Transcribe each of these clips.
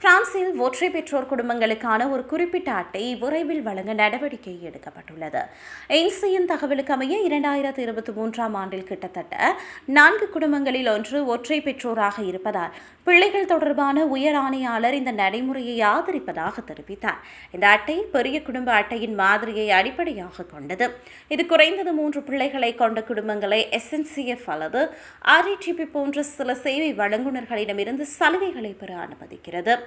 பிரான்சில் ஒற்றை பெற்றோர் குடும்பங்களுக்கான ஒரு குறிப்பிட்ட அட்டை விரைவில் வழங்க நடவடிக்கை எடுக்கப்பட்டுள்ளது. எய்ம்ஸியின் தகவலுக்கு அமைய இரண்டாயிரத்தி இருபத்தி மூன்றாம் ஆண்டில் கிட்டத்தட்ட நான்கு குடும்பங்களில் ஒன்று ஒற்றை பெற்றோராக இருப்பதால் பிள்ளைகள் தொடர்பான உயர் ஆணையாளர் இந்த நடைமுறையை ஆதரிப்பதாக தெரிவித்தார். இந்த அட்டை பெரிய குடும்ப அட்டையின் மாதிரியை அடிப்படையாக கொண்டது. இது குறைந்தது மூன்று பிள்ளைகளை கொண்ட குடும்பங்களை எஸ்என்சிஎஃப் அல்லது ஆர்இடிபி போன்ற சில சேவை வழங்குநர்களிடமிருந்து சலுகைகளை பெற அனுமதிக்கிறது.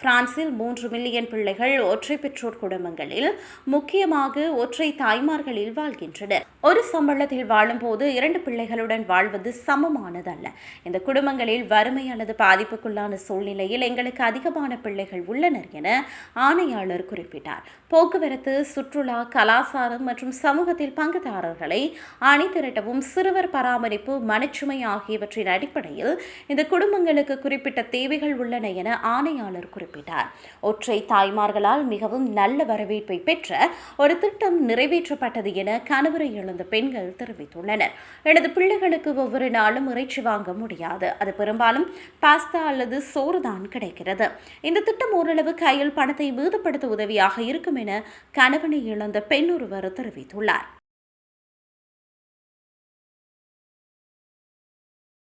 பிரான்சில் மூன்று மில்லியன் பிள்ளைகள் ஒற்றை பெற்றோர் குடும்பங்களில் முக்கியமாக ஒற்றை தாய்மார்களில் வாழ்கின்றனர். ஒரு சம்பளத்தில் வாழும்போது இரண்டு பிள்ளைகளுடன் வாழ்வது சமமானதல்ல. இந்த குடும்பங்களில் வறுமை அல்லது பாதிப்புக்குள்ளான சூழ்நிலையில் எங்களுக்கு அதிகமான பிள்ளைகள் உள்ளனர் என ஆணையாளர் குறிப்பிட்டார். போக்குவரத்து சுற்றுலா கலாச்சாரம் மற்றும் சமூகத்தில் பங்குதாரர்களை அணிதிரட்டவும் சிறுவர் பராமரிப்பு மனச்சுமை ஆகியவற்றின் அடிப்படையில் இந்த குடும்பங்களுக்கு குறிப்பிட்ட தேவைகள் உள்ளன என ஆணையாளர் குறிப்பிட்டார். ஒற்றை தாய்மார்களால் மிகவும் நல்ல வரவேற்பை பெற்ற ஒரு திட்டம் நிறைவேற்றப்பட்டது என கணவரை இழந்த பெண்கள் தெரிவித்துள்ளனர். எனது பிள்ளைகளுக்கு ஒவ்வொரு நாளும் இறைச்சி வாங்க முடியாது. அது பெரும்பாலும் பாஸ்தா அல்லது சோறு தான் கிடைக்கிறது. இந்த திட்டம் ஓரளவு கையில் பணத்தை மீதப்படுத்த உதவியாக இருக்கும் என கணவனை இழந்த பெண் ஒருவர் தெரிவித்துள்ளார்.